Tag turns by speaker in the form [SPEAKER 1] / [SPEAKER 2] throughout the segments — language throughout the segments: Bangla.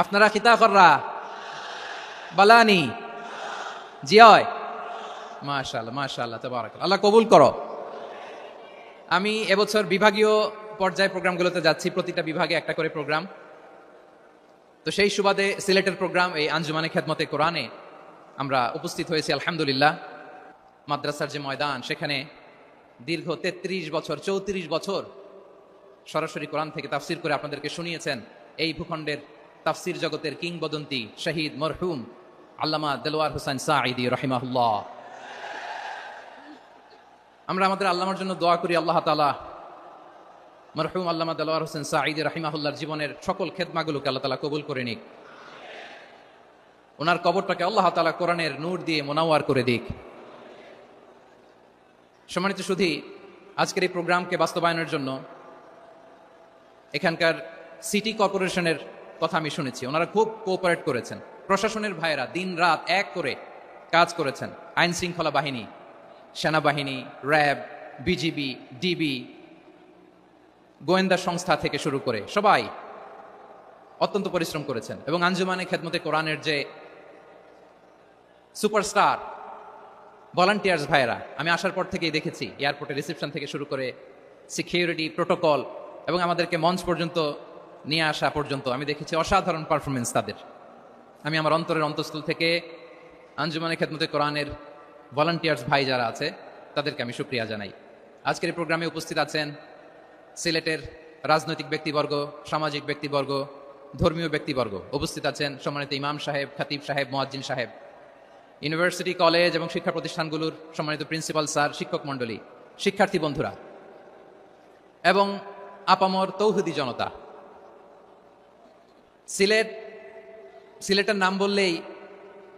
[SPEAKER 1] আপনারা খিতা কররা। বালানি। জিয়য় মাশাআল্লাহ মাশাআল্লাহ তাবারাক আল্লাহ কবুল করো। আমি এবছর বিভাগীয় পর্যায়ে প্রোগ্রামগুলোতে যাচ্ছি, প্রতিটা বিভাগে একটা করে প্রোগ্রাম। তো সেই সুবাদে সিলেটের প্রোগ্রাম, এই আঞ্জুমানে খেদমতে কোরআনে আমরা উপস্থিত হয়েছি, আলহামদুলিল্লাহ। মাদ্রাসার যে ময়দান, সেখানে দীর্ঘ তেত্রিশ বছর, চৌত্রিশ বছর সরাসরি কোরআন থেকে তাফসির করে আপনাদেরকে শুনিয়েছেন। এই ভূখণ্ডের তাফসির জগতের কিংবদন্তি শহীদ মরহুম আল্লামা দেলোয়ার হোসেন সাঈদি রহিমাহুল্লাহ। আমরা আমাদের আল্লামার জন্য দোয়া করি, আল্লাহ তালা মরহুম আল্লামা দেলোয়ার হোসেন সাঈদি রহিমাহুল্লাহর জীবনের সকল খেদমাগুলোকে আল্লাহ তালা কবুল করে নিক। ওনার কবরটাকে আল্লাহ তালা কোরআনের নূর দিয়ে মোনাওয়ার করে দিক। সম্মানিত শুধু আজকের এই প্রোগ্রামকে বাস্তবায়নের জন্য এখানকার সিটি কর্পোরেশনের কথা আমি শুনেছি। ওনারা খুব কোঅপারেট করেছেন। প্রশাসনের ভাইয়েরা দিন রাত এক করে কাজ করেছেন। আইন শৃঙ্খলা বাহিনী, সেনাবাহিনী, র্যাব, বিজিবি, ডিবি, গোয়েন্দা সংস্থা থেকে শুরু করে সবাই অত্যন্ত পরিশ্রম করেছেন। এবং আঞ্জুমানে খেদমতে কোরআনের যে সুপারস্টার ভলান্টিয়ার্স ভাইয়েরা, আমি আসার পর থেকেই দেখেছি এয়ারপোর্টে রিসেপশন থেকে শুরু করে সিকিউরিটি প্রোটোকল এবং আমাদেরকে মঞ্চ পর্যন্ত নিয়ে আসা পর্যন্ত আমি দেখেছি অসাধারণ পারফরমেন্স তাদের। আমি আমার অন্তরের অন্তঃস্থল থেকে আঞ্জুমানে খেদমতে কোরআনের ভলান্টিয়ার্স ভাই যারা আছে, তাদেরকে আমি সুক্রিয়া জানাই। আজকের এই প্রোগ্রামে উপস্থিত আছেন সিলেটের রাজনৈতিক ব্যক্তিবর্গ, সামাজিক ব্যক্তিবর্গ, ধর্মীয় ব্যক্তিবর্গ। উপস্থিত আছেন সম্মানিত ইমাম সাহেব, খাতিব সাহেব, মোয়াজ্জিন সাহেব। ইউনিভার্সিটি, কলেজ এবং শিক্ষা প্রতিষ্ঠানগুলোর সম্মানিত প্রিন্সিপাল স্যার, শিক্ষক মণ্ডলী, শিক্ষার্থী বন্ধুরা, এবং আপামর তৌহুদি জনতা। সিলেট, সিলেটের নাম বললেই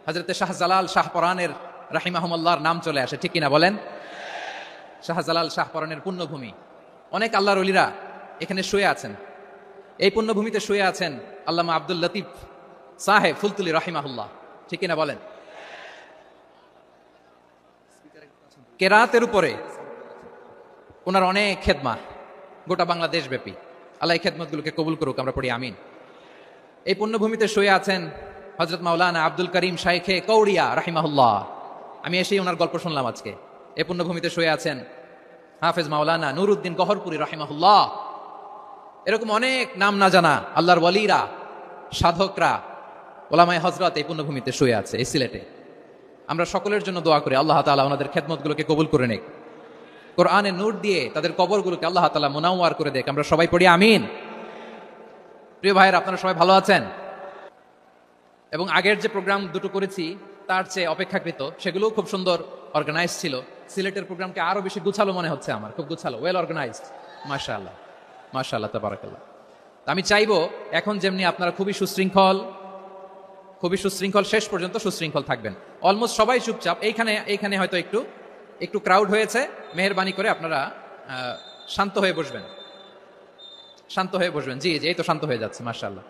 [SPEAKER 1] হজরতে শাহজালাল শাহপরানের রাহিমাহমল্লার নাম চলে আসে, ঠিক কিনা বলেন? শাহজালাল শাহপরানের পুণ্যভূমি। অনেক আল্লাহর অলিরা এখানে শুয়ে আছেন। এই পুণ্যভূমিতে শুয়ে আছেন আল্লামা আব্দুল লতিফ সাহেব ফুলতুলি রাহিমাহুল্লাহ, ঠিক কিনা বলেন? কেরাতের উপরে ওনার অনেক খেদমা, গোটা বাংলাদেশ ব্যাপী আল্লাহ এই খেদমতগুলোকে কবুল করুক, আমরা পড়ি আমিন। এই পুণ্যভূমিতে শুয়ে আছেন হজরত মাওলানা আব্দুল করিম শাইখে কৌড়িয়া রাহিমাহুল্লাহ। আমি এসেই ওনার গল্প শুনলাম আজকে। এই পুণ্যভূমিতে শুয়ে আছেন হাফেজ মাওলানা নুরুদ্দিন গহরপুরি, রাহিমাহুল্লাহ। এরকম অনেক নাম না জানা আল্লাহর ওয়ালিরা, সাধকরা, ওলামায় হজরত এই পুণ্যভূমিতে শুয়ে আছে, এই সিলেটে। আমরা সকলের জন্য দোয়া করি, আল্লাহ তালা ওনাদের খেদমতগুলোকে কবুল করে নেক। কোরআনে নূর দিয়ে তাদের কবরগুলোকে আল্লাহ তালা মোনাওয়ার করে দেখ আমরা সবাই পড়ি আমিন। প্রিয় ভাইয়ের, আপনারা সবাই ভালো আছেন? এবং আগের যে প্রোগ্রাম দুটো করেছি, তার চেয়ে অপেক্ষাকৃত, সেগুলোও খুব সুন্দর অর্গানাইজ ছিল। সিলেটের প্রোগ্রামকে আরও বেশি গুছালো মনে হচ্ছে আমার, খুব গুছালো ওয়েল অর্গানাইজড মাশা আল্লাহ মাশা আল্লাহ তাবারাকাল্লাহ আমি চাইব, এখন যেমনি আপনারা খুবই সুশৃঙ্খল খুবই সুশৃঙ্খল, শেষ পর্যন্ত সুশৃঙ্খল থাকবেন। অলমোস্ট সবাই চুপচাপ, এইখানে এইখানে হয়তো একটু একটু ক্রাউড হয়েছে, মেহরবানি করে আপনারা শান্ত হয়ে বসবেন। শান্ত হয়ে বসবেন। জি জি, এই তো শান্ত হয়ে যাচ্ছে, মাশাআল্লাহ।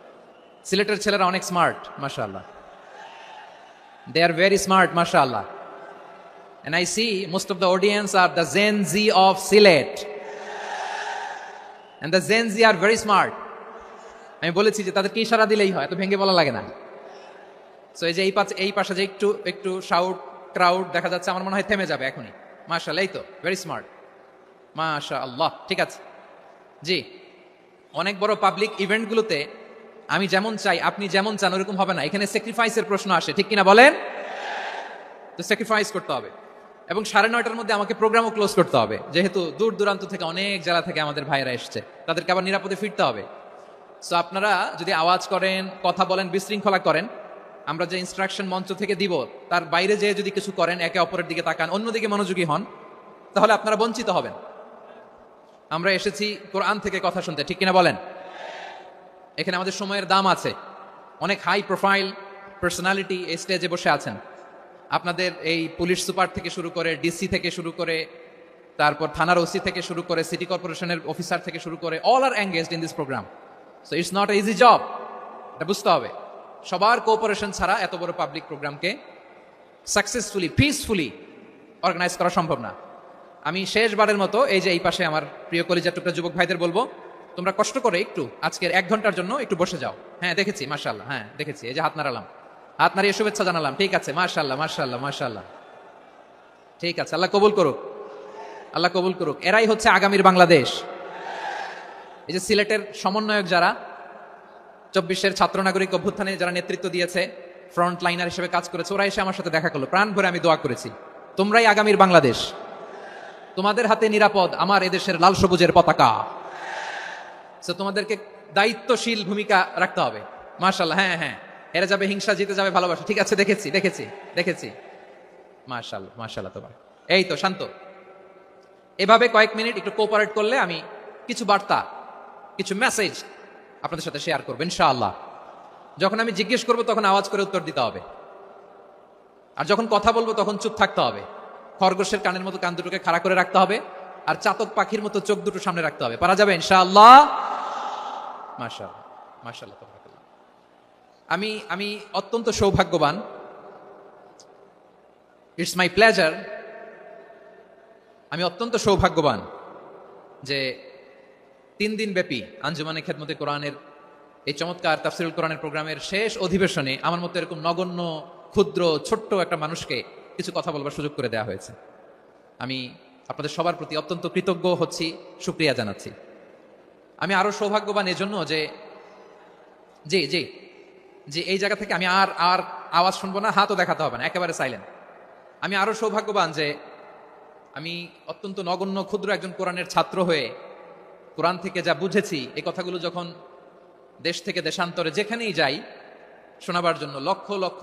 [SPEAKER 1] সিলেটের ছেলেরা অনেক স্মার্ট মাশাআল্লাহ। দে আর ভেরি স্মার্ট মাশাআল্লাহ। And I see most of the audience are the Gen Z of Silet. And the Gen Z are very smart. আমি বলেছি যে তাদেরকে ইশারা দিলেই হয়, এত ভেঙে বলা লাগে না। সো এই যে এই পাশে এই পাশে যে একটু একটু শাউট ক্রাউড দেখা যাচ্ছে, আমার মনে হয় থেমে যাবে এখনই। মাশাআল্লাহ, এই তো ভেরি স্মার্ট মাশা আল্লাহ ঠিক আছে। জি। অনেক বড় পাবলিক ইভেন্টগুলোতে আমি যেমন চাই, আপনি যেমন চান, ওরকম হবে না। এখানে স্যাক্রিফাইসের প্রশ্ন আসে, ঠিক কিনা বলেন? তো স্যাক্রিফাইস করতে হবে। এবং সাড়ে নয়টার মধ্যে আমাকে প্রোগ্রামও ক্লোজ করতে হবে। যেহেতু দূর দূরান্ত থেকে অনেক জেলা থেকে আমাদের ভাইয়েরা এসছে, তাদেরকে আবার নিরাপদে ফিরতে হবে। সো আপনারা যদি আওয়াজ করেন, কথা বলেন, বিশৃঙ্খলা করেন, আমরা যে ইনস্ট্রাকশন মঞ্চ থেকে দিব, তার বাইরে যেয়ে যদি কিছু করেন, একে অপরের দিকে তাকান, অন্যদিকে মনোযোগী হন, তাহলে আপনারা বঞ্চিত হবেন। আমরা এসেছি কোরআন থেকে কথা শুনতে, ঠিক কিনা বলেন? এখানে আমাদের সময়ের দাম আছে। অনেক হাই প্রোফাইল পার্সোনালিটি এই স্টেজে বসে আছেন। আপনাদের এই পুলিশ সুপার থেকে শুরু করে ডিসি থেকে শুরু করে, তারপর থানার ওসি থেকে শুরু করে সিটি কর্পোরেশনের অফিসার থেকে শুরু করে all are engaged in this programme so it's not easy job এটা বুঝতে হবে। সবার কোঅপারেশন ছাড়া এত বড় পাবলিক প্রোগ্রামকে সাকসেসফুলি পিসফুলি অর্গানাইজ করা সম্ভব না। আমি শেষবারের মতো এই যে এই পাশে আমার প্রিয় কলিজা টুকরা যুবক ভাইদের বলব, তোমরা কষ্ট করে একটু আজকের এক ঘণ্টার জন্য একটু বসে যাও। হ্যাঁ দেখেছি মাশাল্লাহ হ্যাঁ দেখেছি, এই যে হাত নাড়ালাম। হাত নাড়িয়ে শুভেচ্ছা জানালাম, ঠিক আছে মাশাল্লাহ মাশাল্লাহ মাশাল্লাহ ঠিক আছে, আল্লাহ কবুল করুক, আল্লাহ কবুল করুক। এরাই হচ্ছে আগামীর বাংলাদেশ। এই যে সিলেটের সমন্বয়ক যারা, চব্বিশের ছাত্র নাগরিক অভ্যুত্থানে যারা নেতৃত্ব দিয়েছে ফ্রন্ট লাইনার হিসেবে কাজ করেছে, ওরা এসে আমার সাথে দেখা করল। প্রাণ ভরে আমি দোয়া করেছি। তোমরাই আগামীর বাংলাদেশ। তোমাদের হাতে নিরাপদ আমার এদেশের লাল সবুজের পতাকা। So, তোমাদেরকে দায়িত্বশীল ভূমিকা রাখতে হবে। মার্শাল্লাহ হ্যাঁ হ্যাঁ। এরা যাবে, হিংসা, জিতে যাবে, ভালোবাসা। ঠিক আছে, দেখেছি দেখেছি দেখেছি। মার্শাল্লাহ মার্শাল্লাহ তোমার। এই তো, শান্ত। এভাবে কয়েক মিনিট একটু কোপারেট করলে আমি কিছু বার্তা, কিছু মেসেজ আপনাদের সাথে শেয়ার করব, ইনশাআল্লাহ। যখন আমি জিজ্ঞেস করব, তখন আওয়াজ করে উত্তর দিতে হবে। আর যখন কথা বলব, তখন চুপ থাকতে হবে। খরগোশের কানের মতো কান দুটোকে খাড়া করে রাখতে হবে, আর চাতক পাখির মতো চোখ দুটো সামনে রাখতে হবে। পারা যাবে? ইনশাআল্লাহ। আমি আমি অত্যন্ত সৌভাগ্যবান। ইটস মাই প্লেজার আমি অত্যন্ত সৌভাগ্যবান যে তিন দিন ব্যাপী আঞ্জুমানে খেদমতে কোরআনের এই চমৎকার তাফসিরুল কোরআনের প্রোগ্রামের শেষ অধিবেশনে আমার মতো এরকম নগণ্য, ক্ষুদ্র, ছোট্ট একটা মানুষকে কিছু কথা বলবার সুযোগ করে দেওয়া হয়েছে। আমি আপনাদের সবার প্রতি অত্যন্ত কৃতজ্ঞ হচ্ছি, সুক্রিয়া জানাচ্ছি। আমি আরও সৌভাগ্যবান এজন্য যে, জি জি যে এই জায়গা থেকে আমি আর আর আওয়াজ শুনব না, হাতও দেখাতে হবে না, একেবারে সাইলেন্ট আমি আরও সৌভাগ্যবান যে, আমি অত্যন্ত নগণ্য, ক্ষুদ্র একজন কোরআনের ছাত্র হয়ে কোরআন থেকে যা বুঝেছি এই কথাগুলো যখন দেশ থেকে দেশান্তরে যেখানেই যাই, শোনাবার জন্য lakh lakh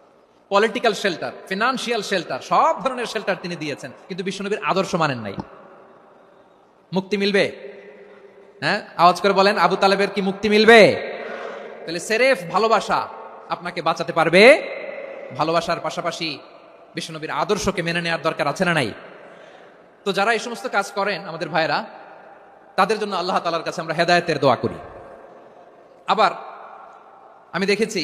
[SPEAKER 1] political shelter financial shelter সব ধরনের শেল্টার তিনি দিয়েছেন, কিন্তু বিশ্বনবীর আদর্শ মানেন নাই। মুক্তি মিলবে? হ্যাঁ? আওয়াজ করে বলেন, আবু তালেবের কি মুক্তি মিলবে? তাহলে সেরেফ ভালোবাসা আপনাকে বাঁচাতে পারবে? ভালোবাসার পাশাপাশি বিশ্বনবীর আদর্শকে মেনে নেওয়ার দরকার আছে না নাই? তো যারা এই সমস্ত কাজ করেন, আমাদের ভাইরা তাদের জন্য আল্লাহ তালার কাছে আমরা হেদায়তের দোয়া করি। আবার আমি দেখেছি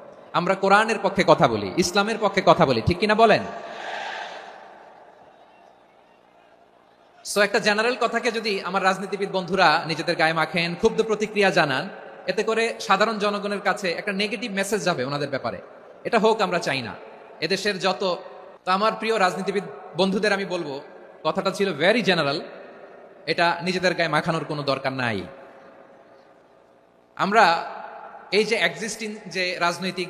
[SPEAKER 1] আমরা কোরআনের পক্ষে কথা বলি, ইসলামের পক্ষে কথা বলি, ঠিক কিনা বলেন? সো একটা জেনারেল কথাকে যদি আমার রাজনীতিবিদ বন্ধুরা নিজেদের গায়ে মাখেন, ক্ষুব্ধ প্রতিক্রিয়া জানান, এতে করে সাধারণ জনগণের কাছে একটা নেগেটিভ মেসেজ যাবে ওনাদের ব্যাপারে। এটা হোক, আমরা চাই না। এদেশের যত, তো আমার প্রিয় রাজনীতিবিদ বন্ধুদের আমি বলব, কথাটা ছিল ভেরি জেনারেল এটা নিজেদের গায়ে মাখানোর কোনো দরকার নাই। আমরা এই যে এক্সিস্টিং যে রাজনৈতিক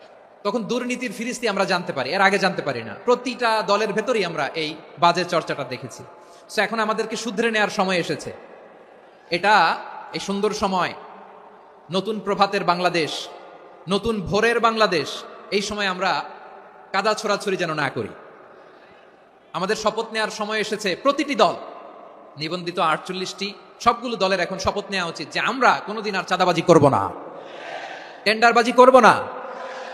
[SPEAKER 1] তখন দুর্নীতির ফিরিস্তি আমরা জানতে পারি, এর আগে জানতে পারি না। প্রতিটা দলের ভেতরেই আমরা এই বাজে চর্চাটা দেখেছি। সো এখন আমাদেরকে শুধরে নেওয়ার সময় এসেছে। এটা এই সুন্দর সময়, নতুন প্রভাতের বাংলাদেশ, নতুন ভোরের বাংলাদেশ, এই সময় আমরা কাদা ছোড়াছড়ি যেন না করি। আমাদের শপথ নেওয়ার সময় এসেছে প্রতিটি দল, নিবন্ধিত আটচল্লিশটি, সবগুলো দলের এখন শপথ নেওয়া উচিত যে আমরা কোনোদিন আর চাঁদাবাজি করব না। টেন্ডারবাজি করব না।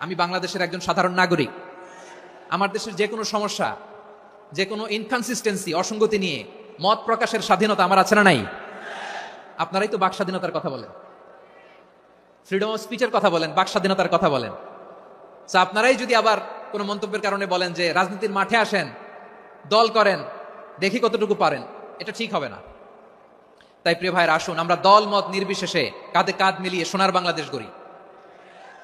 [SPEAKER 1] আমি বাংলাদেশের একজন সাধারণ নাগরিক। আমার দেশের যে কোনো সমস্যা, যে কোনো ইনকনসিস্টেন্সি অসঙ্গতি নিয়ে মত প্রকাশের স্বাধীনতা আমার আছে না নাই? আপনারাই তো বাক স্বাধীনতার কথা বলেন। ফ্রিডম অফ স্পিচের কথা বলেন, বাক স্বাধীনতার কথা বলেন। So, আপনারাই যদি আবার কোনো মন্তব্যের কারণে বলেন যে রাজনীতির মাঠে আসেন, দল করেন, দেখি কতটুকু পারেন, এটা ঠিক হবে না। তাই প্রিয় ভাইয়ের, আসুন, আমরা দল মত নির্বিশেষে কাঁধে কাঁধ মিলিয়ে সোনার বাংলাদেশ গড়ি।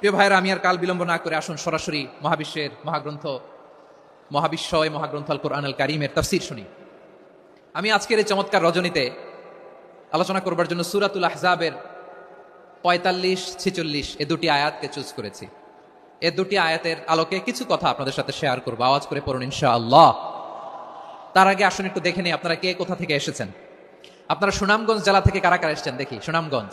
[SPEAKER 1] প্রিয় ভাইরা, আমি আর কাল বিলম্ব না করে আসুন সরাসরি মহাবিশ্বের মহাগ্রন্থ, মহাবিশ্বয় মহাগ্রন্থ আল কোরআন আল কারিমের তাফসির শুনি। আমি আজকের এই চমৎকার রজনীতে আলোচনা করবার জন্য সুরাতুল আহজাবের পঁয়তাল্লিশ, ছিচল্লিশ এ দুটি আয়াতকে চুজ করেছি। এ দুটি আয়াতের আলোকে কিছু কথা আপনাদের সাথে শেয়ার করব, আওয়াজ করে পড়ুন ইনশা আল্লাহ তার আগে আসুন একটু দেখে নিই, আপনারা কে কোথা থেকে এসেছেন? আপনারা সুনামগঞ্জ জেলা থেকে কারা কারা এসেছেন? দেখি, সুনামগঞ্জ।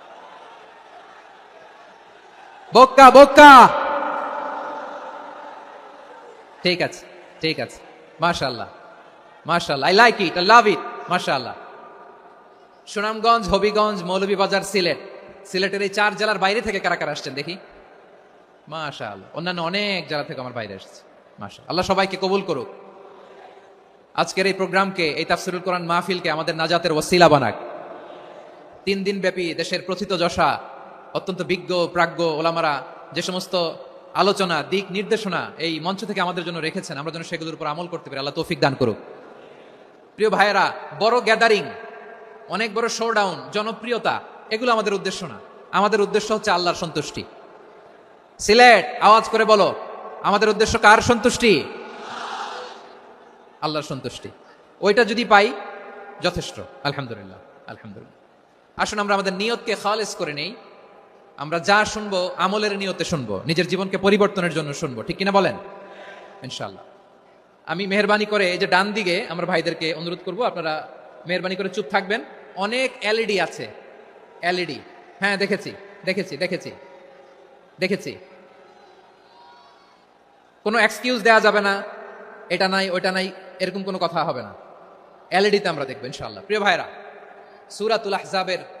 [SPEAKER 1] বক্কা বক্কা ঠিক আছে ঠিক আছে। মাশা আল্লাহ মাশা আল্লাহ I like it I love it মাশা আল্লাহ সুনামগঞ্জ, হবিগঞ্জ, মৌলভীবাজার, সিলেট। সিলেটের এই চার জেলার বাইরে থেকে কারা কারা আসছেন দেখি? মাশা আল্লাহ অন্যান্য অনেক জেলা থেকে আমার বাইরে এসেছে। মাশা আল্লাহ সবাইকে কবুল করুক। আজকের এই প্রোগ্রামকে, এই তাফসিরুল কোরআন মাহফিলকে আমাদের নাজাতের ওসিলা বানাক। তিন দিন ব্যাপী দেশের প্রথিত যশা অত্যন্ত বিজ্ঞ, প্রাজ্ঞ ওলামারা যে সমস্ত আলোচনা, দিক নির্দেশনা এই মঞ্চ থেকে আমাদের জন্য রেখেছেন, আমরা যেন সেগুলোর উপর আমল করতে পারি। আল্লাহ তৌফিক দান করুক। প্রিয় ভাইয়েরা, বড় গ্যাদারিং, অনেক বড় শোডাউন, জনপ্রিয়তা, এগুলো আমাদের উদ্দেশ্য না। আমাদের উদ্দেশ্য হচ্ছে আল্লাহর সন্তুষ্টি। সিলেট, আওয়াজ করে বলো, আমাদের উদ্দেশ্য কার সন্তুষ্টি? আল্লাহর সন্তুষ্টি। ওইটা যদি পাই, যথেষ্ট। আলহামদুলিল্লাহ আলহামদুলিল্লাহ। আসুন আমরা আমাদের নিয়তকে খালেস করে নেই। আমরা যা শুনব, আমলের নিয়তে শুনব, নিজের জীবনকে পরিবর্তনের জন্য শুনব, ঠিক কিনা বলেন? ইনশাল্লাহ আমি মেহরবানি করে এই যে ডান দিকে আমরা ভাইদেরকে অনুরোধ করব, আপনারা মেহরবানি করে চুপ থাকবেন। অনেক এলইডি আছে। এলইডি। হ্যাঁ দেখেছি দেখেছি দেখেছি দেখেছি। কোনো এক্সকিউজ দেওয়া যাবে না, এটা নাই ওটা নাই, এরকম কোনো কথা হবে না। এলইডিতে আমরা দেখব ইনশাল্লাহ প্রিয় ভাইরা, সুরাতুল আহজাবের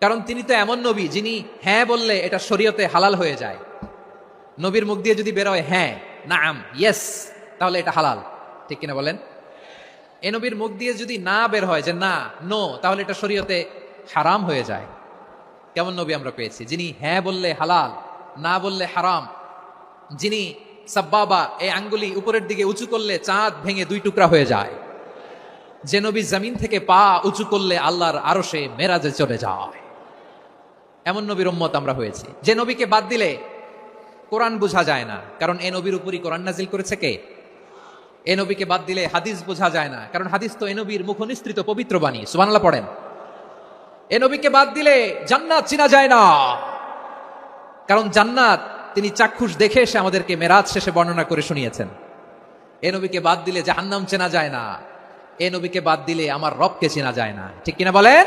[SPEAKER 1] কারণ তিনি তো এমন নবী যিনি হ্যাঁ বললে এটা শরীয়তে হালাল হয়ে যায়। নবীর মুখ দিয়ে যদি বেরোয় হ্যাঁ না আম ইয়েস তাহলে এটা হালাল। ঠিক কিনা বলেন? এ নবীর মুখ দিয়ে যদি না বের হয় যে না নো তাহলে এটা শরীয়তে হারাম হয়ে যায়। কেমন নবী আমরা পেয়েছি? যিনি হ্যাঁ বললে হালাল, না বললে হারাম, যিনি সাব্বাবা, এই আঙ্গুলি উপরের দিকে উঁচু করলে চাঁদ ভেঙে দুই টুকরা হয়ে যায়। যে নবী জমিন থেকে পা উঁচু করলে আল্লাহর আরও সে মেরাজে চলে যায়। এমন নবীর উম্মত আমরা হয়েছি। যে নবীকে বাদ দিলে কোরআন বোঝা যায় না। কারণ এ নবীর উপরই কোরআন নাজিল করেছে কে? এ নবীকে বাদ দিলে হাদিস বোঝা যায় না। কারণ হাদিস তো এ নবীর মুখনিস্তৃত পবিত্র বাণী। সুবানাল্লাহ পড়েন। এ নবীকে বাদ দিলে জান্নাত চিনা যায় না। কারণ জান্নাত, তিনি চাক্ষুষ দেখে এসে আমাদেরকে মেরাজ শেষে বর্ণনা করে শুনিয়েছেন। এ নবীকে বাদ দিলে জাহান্নাম চেনা যায় না। এ নবীকে বাদ দিলে আমার রবকে চেনা যায় না। ঠিক কিনা বলেন?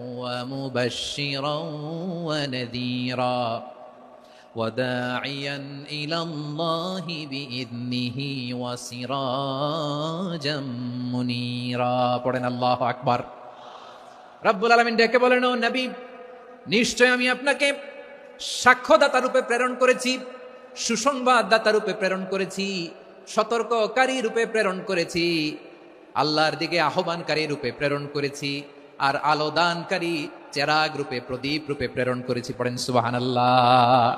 [SPEAKER 1] ومبشرا ونذيرا وداعيا إلى الله بإذنه وسراجا منيرا পড়েন আল্লাহ আকবার রব্বুল আলমিন ডেকে বলেন ও নবী নিশ্চয় আমি আপনাকে সাক্ষ্যদাতা রূপে প্রেরণ করেছি সুসংবাদদাতা রূপে প্রেরণ করেছি সতর্ককারী রূপে প্রেরণ করেছি আল্লাহর দিকে আহ্বানকারী রূপে প্রেরণ করেছি আর আলো দানকারী চেরাগ রূপে, প্রদীপ রূপে প্রেরণ করেছি পড়েন সুবাহান আল্লাহ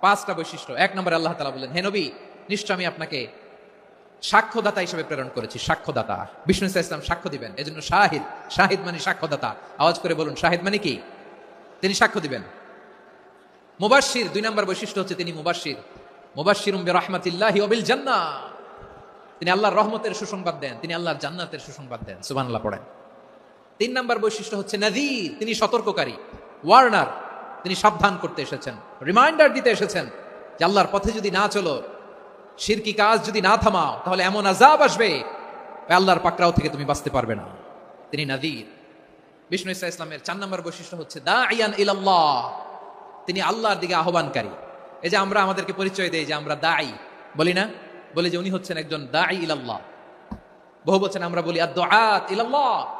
[SPEAKER 1] পাঁচটা বৈশিষ্ট্য। এক নম্বরে আল্লাহ তালা বললেন, হে নবী, নিশ্চয় আমি আপনাকে সাক্ষ্যদাতা হিসেবে প্রেরণ করেছি, সাক্ষ্যদাতা। বিষ্ণু ইসলাম সাক্ষ্য দিবেন। এজন্য শাহিদ শাহিদ মানে সাক্ষ্যদাতা। আওয়াজ করে বলুন, শাহিদ মানে কি? তিনি সাক্ষ্য দিবেন। মুবাশির দুই নম্বর বৈশিষ্ট্য হচ্ছে তিনি মুবাশির মুবাশির রহমাতিল্লাহি অবিল জান্না তিনি আল্লাহর রহমতের সুসংবাদ দেন, তিনি আল্লাহর জান্নাতের সুসংবাদ দেন। সুবহানাল্লাহ পড়েন। তিন নম্বর বৈশিষ্ট্য হচ্ছে নাদির, তিনি সতর্ককারী। ওয়ার্নার, তিনি সাবধান করতে এসেছেন। রিমাইন্ডার দিতে এসেছেন যে আল্লাহর পথে যদি না চলো শিরকি কাজ যদি না থামাও, তাহলে এমন আজাব আসবে আল্লাহর পাকড়াও থেকে তুমি বাঁচতে পারবে না। তিনি নাদির। বিষ্ণু ইসা ইসলামের চার নম্বর বৈশিষ্ট্য হচ্ছে দা ইয়ান ইলাল্লাহ। তিনি আল্লাহর দিকে আহ্বানকারী। এই যে আমরা আমাদেরকে পরিচয় দেই যে আমরা দায়ী বলি না? বলি যে উনি হচ্ছেন একজন দায়ী ইলাল্লাহ। বহু বলছেন আমরা বলি আর দোয়াত ইলাল্লাহ।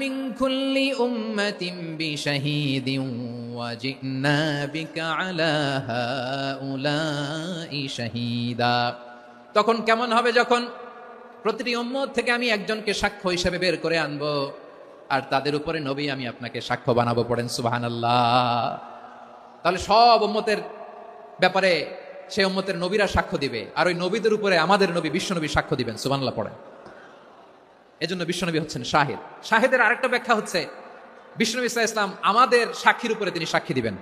[SPEAKER 1] মিন কুল্লি উম্মাতিন বিশাহিদিন ওয়া জিনা বিকা আলা হাউলাই শাহিদা। তখন কেমন হবে যখন প্রতিটি উম্মত থেকে আমি একজনকে সাক্ষ্য হিসেবে বের করে আনব, আর তাদের উপরে নবী আমি আপনাকে সাক্ষ্য বানাবো পড়েন, সুবহানাল্লাহ। তাহলে সব উম্মতের ব্যাপারে সে উম্মতের নবীরা সাক্ষ্য দিবে, আর ওই নবীদের উপরে আমাদের নবী বিশ্বনবী সাক্ষ্য দিবেন সুবানলা পড়েন। এজন্য বিশ্বনবী হচ্ছেন শাহেদ শাহেদের আরেকটা ব্যাখ্যা হচ্ছে বিশ্বনবী ইসলাম ইসলাম আমাদের সাক্ষীর উপরে তিনি সাক্ষী দিবেন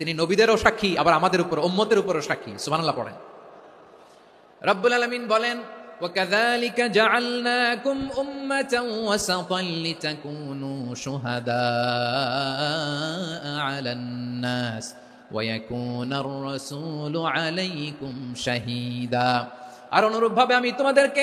[SPEAKER 1] তিনি নবীদেরও সাক্ষী আবার আমাদের উপর উম্মতের উপরও সাক্ষী সুবানাল্লাহ পড়েন রব্বুল আলমিন বলেন وكذلك جعلناكم أمة وسطا لتكونوا شهداء على الناس ويكون الرسول عليكم شهيدا আর অনুরূপভাবে আমি তোমাদেরকে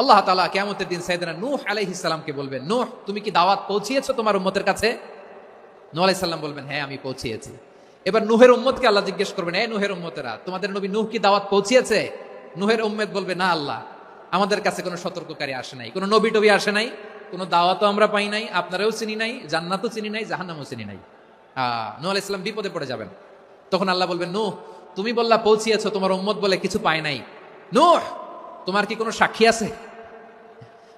[SPEAKER 1] আল্লাহ তালা কেমতের দিন সাইদানা নূহ আলাইহিসাল্লামকে বলবেন, নূহ, তুমি কি দাওয়াত পৌঁছিয়েছো তোমার উম্মতের কাছে? নূহ আলাইসাল্লাম বলবেন হ্যাঁ আমি পৌঁছিয়েছি। এবার নুহের উম্মতকে আল্লাহ জিজ্ঞেস করবেন হ্যাঁ নুহের উম্মতেরা, তোমাদের নবী নূহ কি দাওয়াত পৌঁছিয়েছে? নুহের উম্মেদ বলবে, না আল্লাহ, আমাদের কাছে কোনো সতর্ককারী আসে নাই, কোনো নবী টবি আসে নাই, কোনো দাওয়াতও আমরা পাই নাই, আপনারাও চিনি নাই, জান্নাতও চিনি নাই, জাহান্নামও চিনি নাই। নূহ আলাইসাল্লাম বিপদে পড়ে যাবেন। তখন আল্লাহ বলবেন, নূহ, তুমি বললা পৌঁছিয়েছো তোমার উম্মত বলে কিছু পায় নাই। নূহ, তোমার কি কোনো সাক্ষী আছে?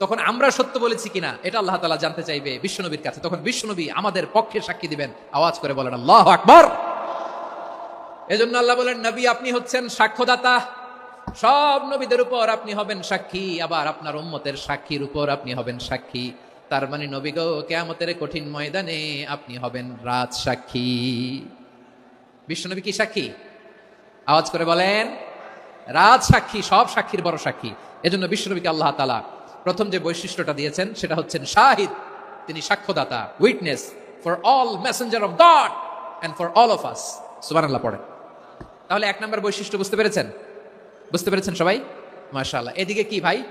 [SPEAKER 1] তখন আমরা সত্য বলেছি কিনা, এটা আল্লাহ তালা জানতে চাইবে বিশ্বনবীর কাছে। তখন বিশ্বনবী আমাদের পক্ষে সাক্ষী দিবেন। আওয়াজ করে বলেন, আল্লাহ আকবর! এজন্য আল্লাহ বলেন, নবী, আপনি হচ্ছেন সাক্ষ্যদাতা। সব নবীদের উপর আপনি হবেন সাক্ষী, আবার আপনার উম্মতের সাক্ষীর উপর আপনি হবেন সাক্ষী। তার মানে নবী গো, কেয়ামতের কঠিন ময়দানে আপনি হবেন রাজ সাক্ষী। বিশ্বনবী কি সাক্ষী? আওয়াজ করে বলেন, রাজ সাক্ষী, সব সাক্ষীর বড় সাক্ষী। এজন্য বিশ্বনবীকে আল্লাহ তালা প্রথম যে বৈশিষ্ট্যটা দিয়েছেন, সেটা হচ্ছেন শাহিদ। তিনি সাক্ষ্যদাতা witness for all messenger of God and for all of us সুবান আল্লাহ পড়েন। তাহলে এক নম্বর বৈশিষ্ট্য বুঝতে পেরেছেন? বুঝতে পেরেছেন সবাই? মাশাআল্লাহ। এদিকে কি ভাই?